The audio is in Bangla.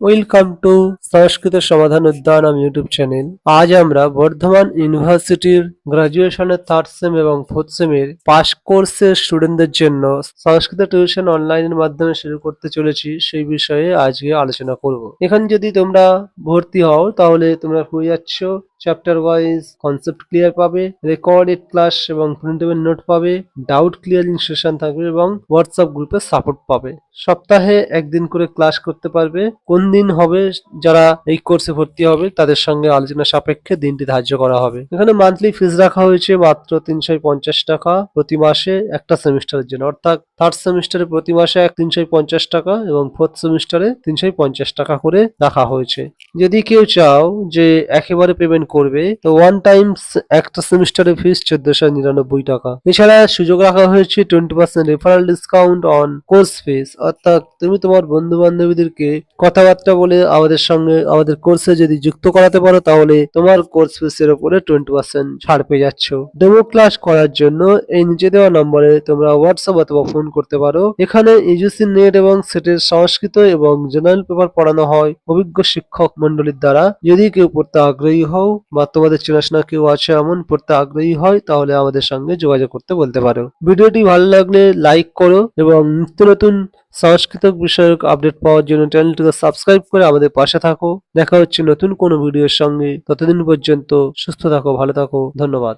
ওয়েলকাম টু সংস্কৃত সমাধান উদ্যান আমি ইউটিউব চ্যানেল আজ আমরা বর্ধমান ইউনিভার্সিটির গ্রাজুয়েশনের থার্ড সেম এবং ফোর্থ সেমের পাস কোর্সের স্টুডেন্টদের জন্য সংস্কৃত টিউশন অনলাইনের মাধ্যমে শুরু করতে চলেছি, সেই বিষয়ে আজকে আলোচনা করব। এখানে যদি তোমরা ভর্তি হও, তাহলে তোমরা হয়ে যাচ্ছ চ্যাপ্টার ওয়াইজ কনসেপ্ট ক্লিয়ার পাবে রেকর্ডেড ক্লাস এবং প্রিন্টেবল নোট পাবে ডাউট ক্লিয়ারিং সেশন থাকবে এবং হোয়াটসঅ্যাপ গ্রুপে সাপোর্ট পাবে। সপ্তাহে একদিন করে ক্লাস করতে পারবে, কোন দিন হবে, যারা এই কোর্সে ভর্তি হবে, তাদের সঙ্গে আলোচনা সাপেক্ষে দিনটি ধার্য করা হবে। এখানে মান্থলি ফিজ রাখা হয়েছে মাত্র তিনশো পঞ্চাশ টাকা প্রতি মাসে একটা সেমিস্টারের জন্য। অর্থাৎ থার্ড সেমিস্টারে প্রতি মাসে এক তিনশো পঞ্চাশ টাকা এবং ফোর্থ সেমিস্টারে তিনশো পঞ্চাশ টাকা করে রাখা হয়েছে। যদি কেউ চাও যে একেবারে পেমেন্ট করবে। তো ওয়ান টাইমস একটা সেমিস্টারের ফিস চোদ্দশো নিরানব্বই টাকা। এছাড়া সুযোগ রাখা হয়েছে twenty percent referral discount on course fees অর্থাৎ তুমি তোমার বন্ধু বান্ধবীদেরকে কথাবার্তা বলে আমাদের সঙ্গে, আমাদের কোর্সে যদি যুক্ত করাতে পারো, তাহলে তোমার কোর্স ফিসের উপরে টোয়েন্টি পার্সেন্ট ছাড় পেয়ে যাচ্ছ। ডেমো ক্লাস করার জন্য এই নিচে দেওয়া নম্বরে তোমরা হোয়াটসঅ্যাপ অথবা ফোন করতে পারো। এখানে ইউজিসি নেট এবং সেটের সংস্কৃত এবং জেনারেল পেপার পড়ানো হয় অভিজ্ঞ শিক্ষক মন্ডলীর দ্বারা। যদি কেউ পড়তে আগ্রহী হও বা তোমাদের চেনাশোনা কেউ আছে এমন, পড়তে আগ্রহী হয়, তাহলে আমাদের সঙ্গে যোগাযোগ করতে বলতে পারো। ভিডিওটি ভালো লাগলে লাইক করো এবং নিত্য নতুন সংস্কৃত বিষয়ক আপডেট পাওয়ার জন্য চ্যানেলটিকে সাবস্ক্রাইব করে আমাদের পাশে থাকো। দেখা হচ্ছে নতুন কোনো ভিডিওর সঙ্গে। ততদিন পর্যন্ত সুস্থ থাকো, ভালো থাকো। ধন্যবাদ।